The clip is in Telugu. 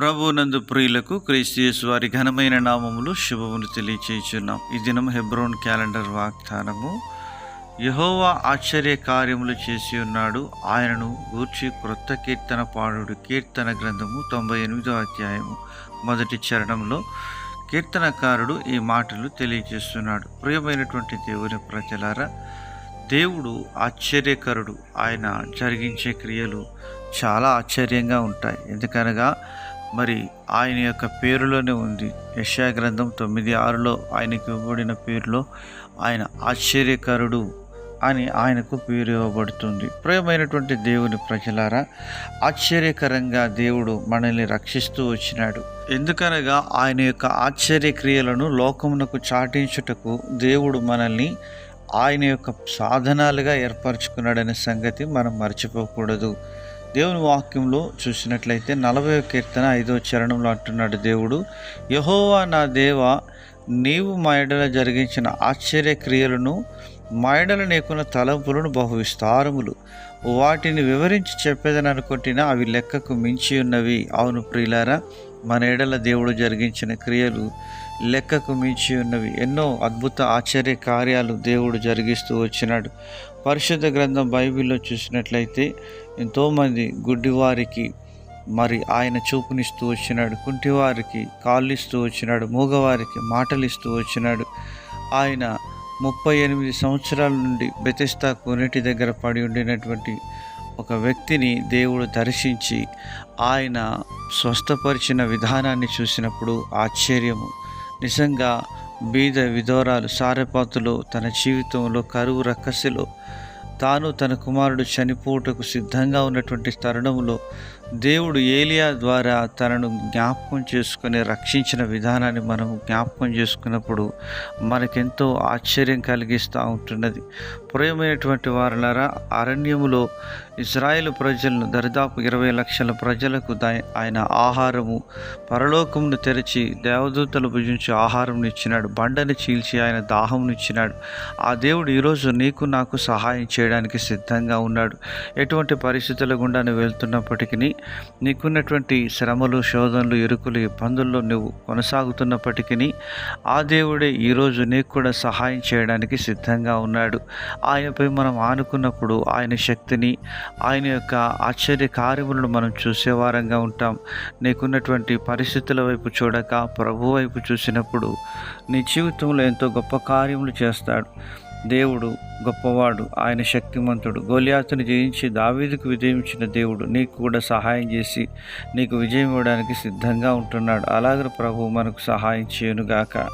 ప్రభునందు ప్రియులకు క్రీస్తు వారి ఘనమైన నామములు శుభములు తెలియచేయుచున్నాం. ఈ దినం హెబ్రోన్ క్యాలెండర్ వాగ్దానము యహోవా ఆశ్చర్య కార్యములు చేసి ఉన్నాడు. ఆయనను గూర్చి క్రొత్త కీర్తన పాడుడు. కీర్తన గ్రంథము తొంభై ఎనిమిదో అధ్యాయము. మొదటి చరణంలో కీర్తనకారుడు ఈ మాటలు తెలియజేస్తున్నాడు. ప్రియమైనటువంటి దేవుని ప్రజలారా దేవుడు ఆశ్చర్యకరుడు. ఆయన జరిగించే క్రియలు చాలా ఆశ్చర్యంగా ఉంటాయి. ఎందుకనగా మరి ఆయన యొక్క పేరులోనే ఉంది. యశా గ్రంథం తొమ్మిది ఆరులో ఆయనకు ఇవ్వబడిన పేరులో ఆయన ఆశ్చర్యకరుడు అని ఆయనకు పేరు ఇవ్వబడుతుంది. ప్రియమైనటువంటి దేవుని ప్రజలారా ఆశ్చర్యకరంగా దేవుడు మనల్ని రక్షిస్తూ వచ్చినాడు. ఎందుకనగా ఆయన యొక్క ఆశ్చర్య క్రియలను లోకమునకు చాటించుటకు దేవుడు మనల్ని ఆయన యొక్క సాధనాలుగా ఏర్పరచుకున్నాడనే సంగతి మనం మర్చిపోకూడదు. దేవుని వాక్యంలో చూసినట్లయితే నలభై కీర్తన ఐదో చరణంలో అంటున్నాడు దేవుడు యహోవా నా దేవ నీవు మా ఎడల జరిగించిన ఆశ్చర్య క్రియలను మా ఎడల నీకున్న తలంపులను బహు విస్తారములు. వాటిని వివరించి చెప్పేదని అనుకుంటున్నా అవి లెక్కకు మించి ఉన్నవి. అవును ప్రియులారా మన ఎడల దేవుడు జరిగించిన క్రియలు లెక్కకు మించి ఉన్నవి. ఎన్నో అద్భుత ఆశ్చర్య కార్యాలు దేవుడు జరిగిస్తూ వచ్చినాడు. పరిశుద్ధ గ్రంథం బైబిల్లో చూసినట్లయితే ఎంతోమంది గుడ్డివారికి మరి ఆయన చూపునిస్తూ వచ్చినాడు కుంటివారికి కాళ్ళు ఇస్తూ వచ్చినాడు మూగవారికి మాటలు ఇస్తూ వచ్చినాడు. ఆయన ముప్పై ఎనిమిది సంవత్సరాల నుండి బెతెస్తా కొన్నిటి దగ్గర పడి ఉండినటువంటి ఒక వ్యక్తిని దేవుడు దర్శించి ఆయన స్వస్థపరిచిన విధానాన్ని చూసినప్పుడు ఆశ్చర్యము. నిజంగా బీద విధోరాలు సారెపాతులో తన జీవితంలో కరువు రక్కసిలో తాను తన కుమారుడు చనిపోవుటకు సిద్ధంగా ఉన్నటువంటి తరుణంలో దేవుడు ఏలియా ద్వారా తనను జ్ఞాపకం చేసుకుని రక్షించిన విధానాన్ని మనం జ్ఞాపకం చేసుకున్నప్పుడు మనకెంతో ఆశ్చర్యం కలిగిస్తూ ఉంటున్నది. ప్రియమైనటువంటి వారులారా అరణ్యములో ఇజ్రాయేల్ ప్రజలను దరిదాపు ఇరవై లక్షల ప్రజలకు దా- ఆయన ఆహారము పరలోకమును తెరిచి దేవదూతలు భుజించి ఆహారం ఇచ్చినాడు. బండని చీల్చి ఆయన దాహంను ఇచ్చినాడు. ఆ దేవుడు ఈరోజు నీకు నాకు సహాయం చేయడానికి సిద్ధంగా ఉన్నాడు. ఎటువంటి పరిస్థితుల గుండా వెళ్తున్నప్పటికీ నీకున్నటువంటి శ్రమలు శోధనలు ఇరుకులు ఇబ్బందుల్లో నువ్వు కొనసాగుతున్నప్పటికీ ఆ దేవుడే ఈరోజు నీకు కూడా సహాయం చేయడానికి సిద్ధంగా ఉన్నాడు. ఆయనపై మనం ఆనుకున్నప్పుడు ఆయన శక్తిని ఆయన యొక్క ఆశ్చర్య కార్యములను మనం చూసేవారంగా ఉంటాం. నీకున్నటువంటి పరిస్థితుల వైపు చూడక ప్రభు వైపు చూసినప్పుడు నీ జీవితంలో ఎంతో గొప్ప కార్యములు చేస్తాడు. దేవుడు గొప్పవాడు ఆయన శక్తిమంతుడు. గోలియాతుని జయించి దావీదుకు విజయించిన దేవుడు నీకు కూడా సహాయం చేసి నీకు విజయం ఇవ్వడానికి సిద్ధంగా ఉంటున్నాడు. అలాగే ప్రభు మనకు సహాయం చేయనుగాక.